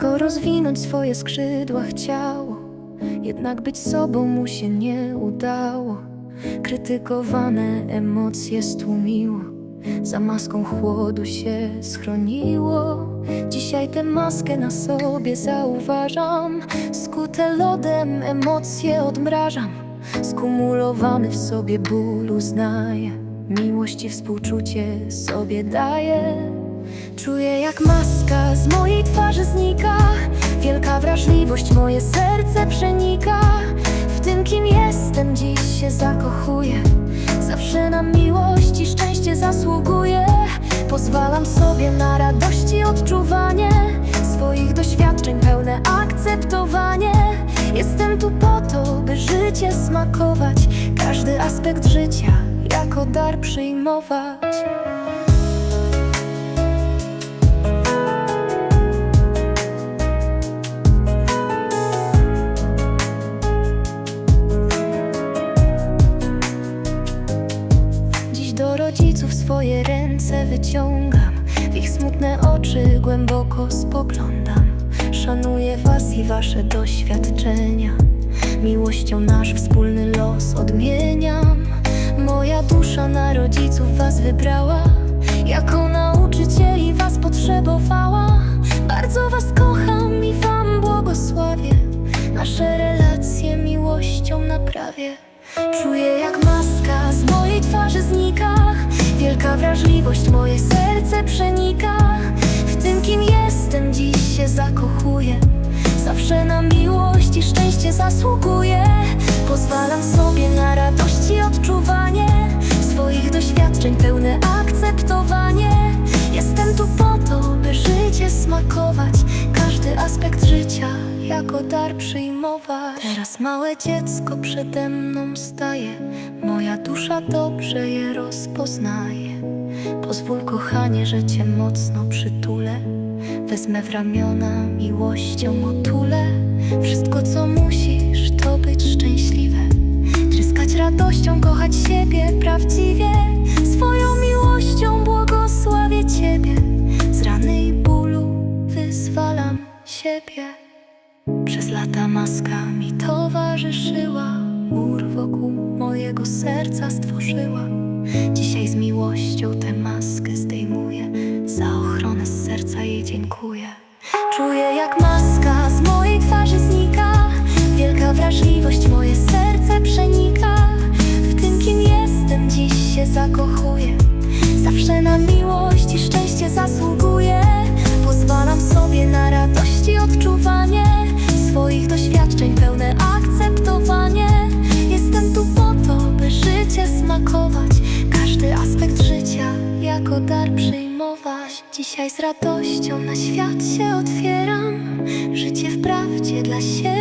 Tylko rozwinąć swoje skrzydła chciało Jednak być sobą mu się nie udało. Krytykowane emocje stłumiło Za maską chłodu się schroniło. Dzisiaj tę maskę na sobie zauważam. Skute lodem emocje odmrażam. Skumulowany w sobie ból uznaję. Miłość i współczucie sobie daję Czuję jak maska z mojej twarzy znika. Wielka wrażliwość moje serce przenika. W tym kim jestem dziś się zakochuję. Zawsze na miłość i szczęście zasługuję. Pozwalam sobie na radość i odczuwanie. Swoich doświadczeń pełne akceptowanie. Jestem tu po to, by życie smakować. Każdy aspekt życia jako dar przyjmować swoje ręce wyciągam. W ich smutne oczy głęboko spoglądam. Szanuję was i wasze doświadczenia. Miłością nasz wspólny los odmieniam. Moja dusza na rodziców was wybrała. Jako nauczycieli was potrzebowała. Bardzo was kocham i wam błogosławię. Nasze relacje miłością naprawię. Czuję moje serce przenika. W tym kim jestem dziś się zakochuję. Zawsze na miłość i szczęście zasługuję. Pozwalam sobie na radość i odczuwanie. Swoich doświadczeń pełne akceptowanie. Jestem tu po to, by życie smakować. Każdy aspekt życia jako dar przyjmować. Teraz małe dziecko przede mną staje. Moja dusza dobrze je rozpoznaje Pozwól kochanie, że cię mocno przytulę. Wezmę w ramiona miłością otulę Wszystko co musisz to być szczęśliwe. Tryskać radością, kochać siebie prawdziwie. Swoją miłością błogosławię Ciebie. Z rany i bólu wyzwalam siebie. Przez lata maska mi towarzyszyła. Mur wokół mojego serca stworzyła miłością tę maskę zdejmuję. Za ochronę serca jej dziękuję. Czuję jak maska z mojej twarzy znika. Wielka wrażliwość moje serce przenika. W tym kim jestem dziś się zakochuję. Zawsze na miłość i szczęście zasługuję. Pozwalam sobie na radość i odczuwanie. Swoich doświadczeń pełne akceptowanie. Jestem tu po to, by życie smakować aspekt życia jako dar przyjmować. Dzisiaj z radością na świat się otwieram. Życie wprawdzie dla siebie